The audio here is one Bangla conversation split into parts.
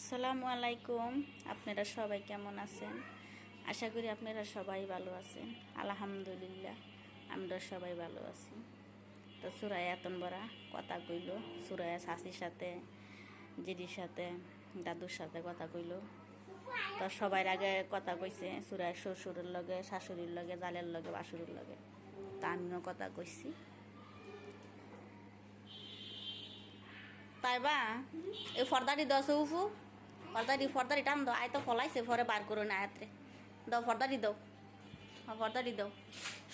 আসসালামু আলাইকুম। আপনারা সবাই কেমন আছেন? আশা করি আপনারা সবাই ভালো আছেন। আলহামদুলিল্লাহ, আমরা সবাই ভালো আছি। তো সুরায় এতন বড়া কথা কইল, সুরায়া শাশির সাথে, জিরির সাথে, দাদুর সাথে কথা কইল। তো সবার আগে কথা কইছে, সুরায় শ্বশুরের লগে, শাশুড়ির লগে, জালের লগে বাসুরের লগে। তা আমিও কথা কইছি। তাই বা এই ফর্দারি দশ উফু। ফর্দারি ফর্দারি টান দাও। আয় তো ফলাইছে পরে বার করো না আয়াত্রে দাও, ফর্দারি দাও। হ্যাঁ ফর্দারি দাও।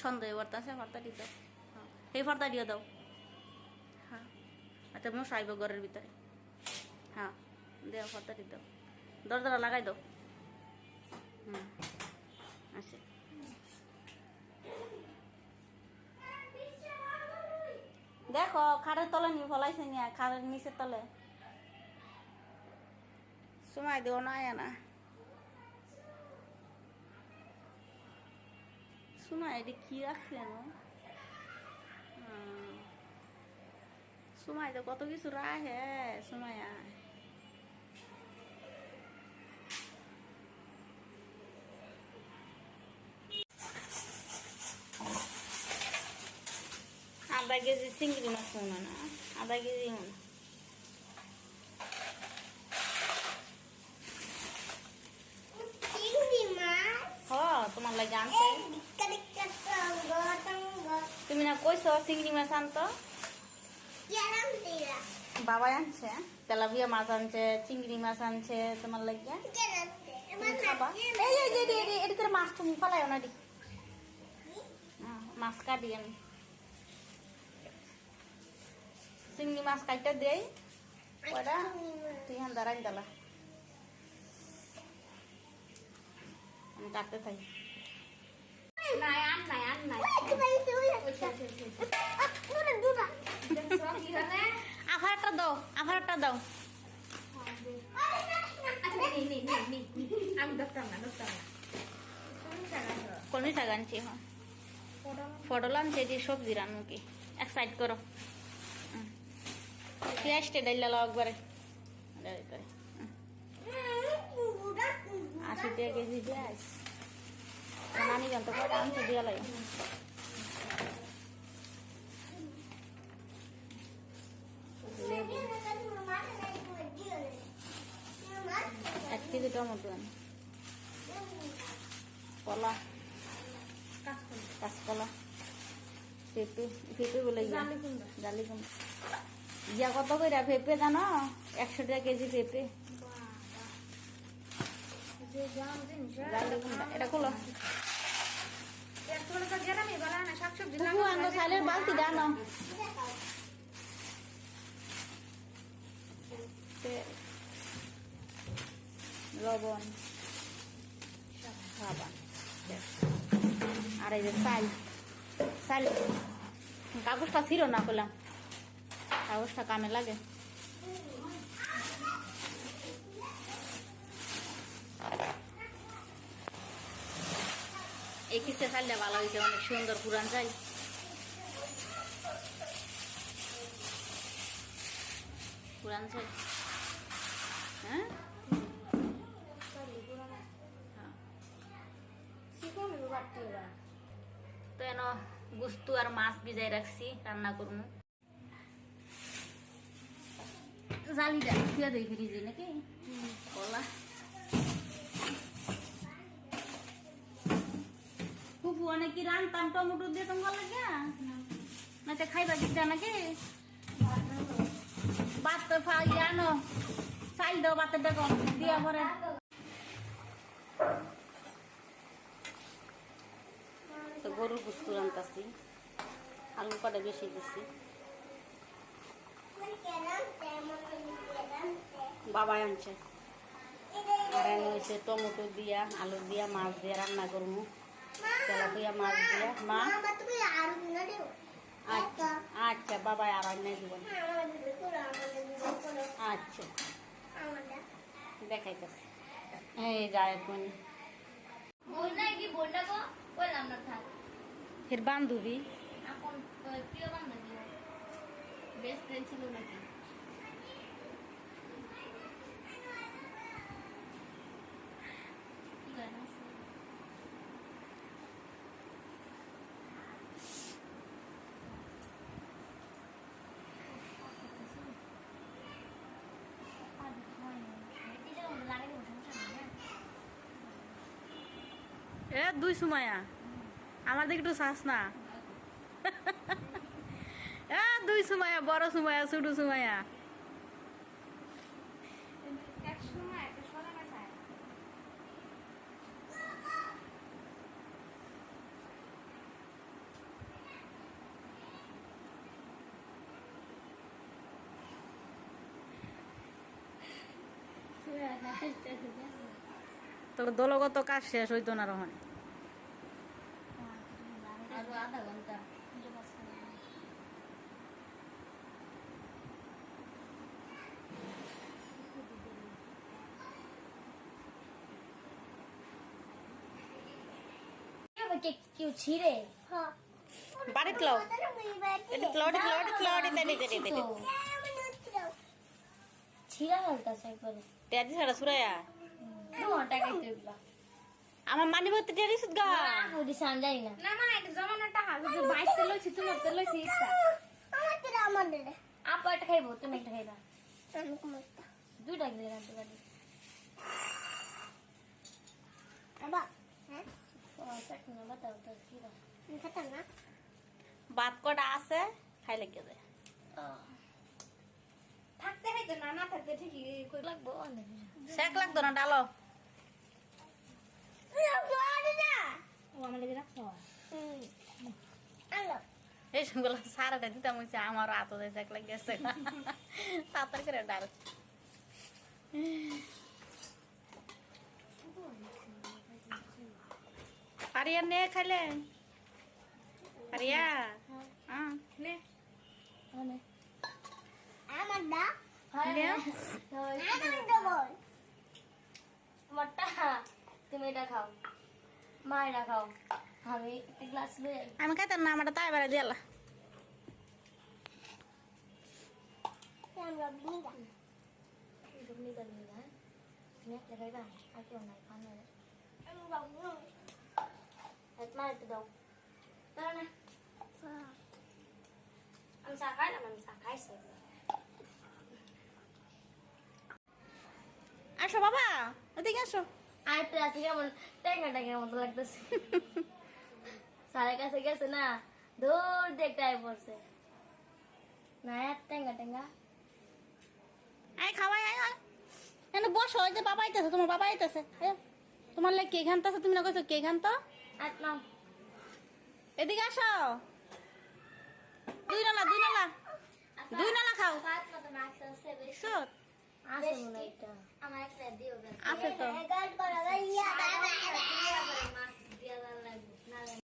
সন্দেহ বর্তাছে ফর্দারি দাও। হ্যাঁ এই ফর্দারিও দাও। হ্যাঁ আচ্ছা মশা আইব ঘরের ভিতরে। হ্যাঁ দেও, ফর্দারি দাও। দরজাটা লাগাই দাও। হুম, আছে। দেখো, খাটের তলে নিয়ে ফলাইছে নিয়ে, খাটের নিচের তলে। সময় দেও না না। সময় এটি কি রাখলেন সময় তো কত কিছু রাখে, সময় আধা কেজি চিংড়ি মাছ না, আধা কেজি মনে চিংড়ি মাছ হ টঙ্গ টঙ্গ তুমি না কইছো, চিংড়ি মাছ আনতো? বাবাই আনছে, তেলাপিয়া মাছ আনছে, চিংড়ি মাছ আনছে, তোমার লাগে কেরাম তুমি খাবা? এই এই যে এই এটি তোর মাছ তুমি ফলাই না দি মাছ কাটি আমি চিংড়ি মাছ কাটতে দেই, কয়টা? তুই হান দাঁড়াই দালা আমি কাটতে থাকি। নাই আন নাই আন নাই আফারটা দাও আফারটা দাও নে নে নে নে আমি দপ্তর না দপ্তর না কোন শাক আনছি হ্যাঁ পটল আনছে যে সবজি রান্নু কি এক সাইড করো। পেঁয়াজটা ডাইলা লাও একবারে করে। আশি টাকা কেজি পেঁয়াজ জানতো কয়টা আনছে দিয়া লাগে এক কেজি টমেটো আন। কলা। কাঁচকলা। পেঁপে পেঁপে বলে। জালি কুমড়া। ইয়া কত করে পেঁপে জানো? একশো টাকা কেজি পেঁপে। জালি কুমড়া। এটা খোলো একটু হলে তো গেরামি বলা না শাকসবজি সাইলের বালতি ডানো লবণ সাবান আর যে চাল চাল কাগজটা ছিল না করলাম কাগজটা কামে লাগে এই কিসে চালটা ভালো হয়েছে অনেক সুন্দর পুরান চাল পুরান চাল হ্যাঁ। তো এন, গুস্তু আর মাছ ভিজাই রাখছি, রান্না করব জালিটা খুঁয়া দেই ফ্রিজে নাকি? কলা। ফুফু, অনেক কি রান্তাম, টমেটো দিয়ে তোমার লাগে না, তো খাইবা দিতে নাকি? ভাত তো ফাই আনো চাল দাও ভাতের দেখো, দিয়া পরে। তো গরুর গুস্তু রান্তাছি, আলু কটা বেশি দিছি। বাবাই আনছে। আর হয়েছে টমেটো দিয়া, আলু দিয়া, মাছ দিয়া রান্না করব তেলাপিয়া মাছ দিয়া। মা? আচ্ছা আচ্ছা বাবাই আর অন্য দিব আচ্ছা দেখাইতেছি এই যায় এখন বন্যা কি বন্যা গো বললাম না থাক ফের বান্ধবী এখন প্রিয় বান্ধবী বেস্ট ফ্রেন্ড ছিল নাকি এ দুই সুমায়া আমার দিকে একটু শ্বাস না। এ দুই সুমায়া বড় সুমায়া ছোট সুমায়া তোর দলগত কাজ শেষ হইতো না রহন। আরও আধা ঘণ্টা কেউ ছিঁড়ে হ্যাঁ এটি ক্লাউডি ক্লাউডি ক্লাউডি টেয়াদি সুরায়া দু ঘণ্টা খাইতে এগুলা আমার মানি ভর্তি টেয়াদি সুদ গা ওদি সানজাই না। না মা এটা জমানো টাকা যদি বাইশ তেল লইছি তোমার তেল লইছি ইচ্ছা। আমাদের আমাদের আপা একটা খাইবো তুমি একটা খাইবা। আমি কুমারটা দুইটা গিয়ে রাখতে পারি। বাবা হ্যাঁ? ও চাটনি বাতাও তো কি দাও খেতাম না। ভাত কটা আছে খাই লেগে যায়। থাকতে হয়তো না না থাকতে ঠিকই লাগবো? অনেক লাগতো না ডালো ও আমার লেগে রাখছো আলো এই সবগুলো সারাটা দিতাম হয়েছে আমার হাত শেক লাগিয়েছে তাড়াতাড়ি করে ডাল পারিয়া নে খাইলে। হ্যাঁ নে। আমার নে তোমারটা তুমি এটা খাও। মা এটা খাও আমি একটা গ্লাস লই আমি খাইতাম না আমার তাই বেড়া দিয়ালা। না না। আমি চা খাইলাম আমি চা খাইছি। আসো বাবা ওদিকে আসো। আর তো আজকে কেমন ট্যাঙ্গা ট্যাঙ্গার মতো লাগতেছে? স্যারের কাছে গেছে না দৌড় দিয়ে আয় পড়ছে। না আর ট্যাঙ্গা ট্যাঙ্গা আয় খাওয়াই আয় আয়। এনে বসো ওই যে বাবা আইতেছে তোমার বাবা আইতেছে। তোমার লাগে কে ঘানতেছে তুমি না কইছো কে ঘানতো নাও এদিকে আসো। দুই নালা দুই নালা। দুই নালা খাও। সাত মতো মাছ আছে বেশি आसे तो।